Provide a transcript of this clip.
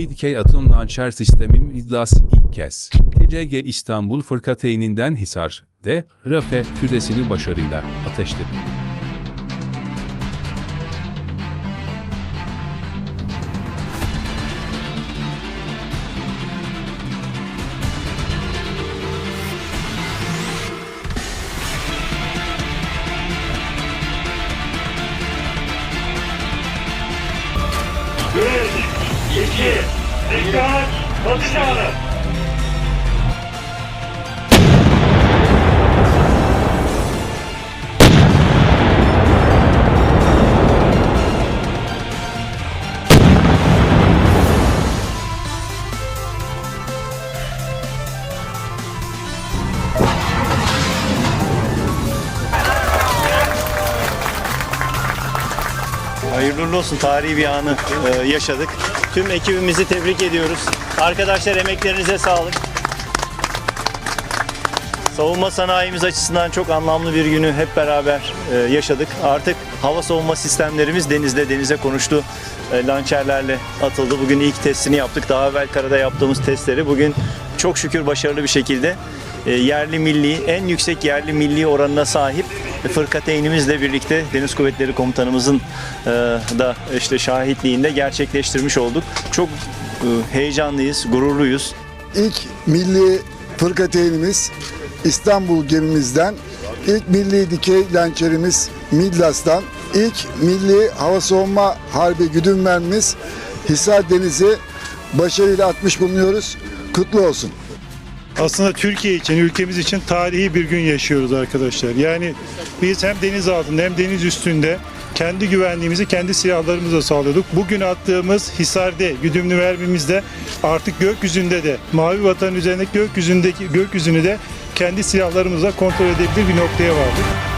milli dikey atom lançer sistemi iddiası ilk kez. TCG İstanbul Fırkateyni'nden Hisar, de Rafe füzesini başarıyla ateşledi. İki, Hayırlı olsun. Tarihi bir anı e, yaşadık. Tüm ekibimizi tebrik ediyoruz. Arkadaşlar emeklerinize sağlık. Savunma sanayimiz açısından çok anlamlı bir günü hep beraber e, yaşadık. Artık hava savunma sistemlerimiz denizde, denize konuştu. E, lançerlerle atıldı. Bugün ilk testini yaptık. Daha evvel karada yaptığımız testleri bugün çok şükür başarılı bir şekilde yerli milli, en yüksek yerli milli oranına sahip fırkateynimizle birlikte Deniz Kuvvetleri Komutanımızın e, da işte şahitliğinde gerçekleştirmiş olduk. Çok e, heyecanlıyız, gururluyuz. İlk milli fırkateynimiz İstanbul gemimizden, ilk milli dikey lançerimiz Midlas'tan, ilk milli hava savunma harbi güdüm Hisar Denizi başarıyla atmış bulunuyoruz. Kutlu olsun. Aslında Türkiye için, ülkemiz için tarihi bir gün yaşıyoruz arkadaşlar. Yani biz hem deniz altında hem deniz üstünde kendi güvenliğimizi kendi silahlarımızla sağlıyorduk. Bugün attığımız Hisar'da güdümlü mermimizde artık gökyüzünde de mavi vatan üzerindeki gökyüzündeki gökyüzünü de kendi silahlarımızla kontrol edebilir bir noktaya vardık.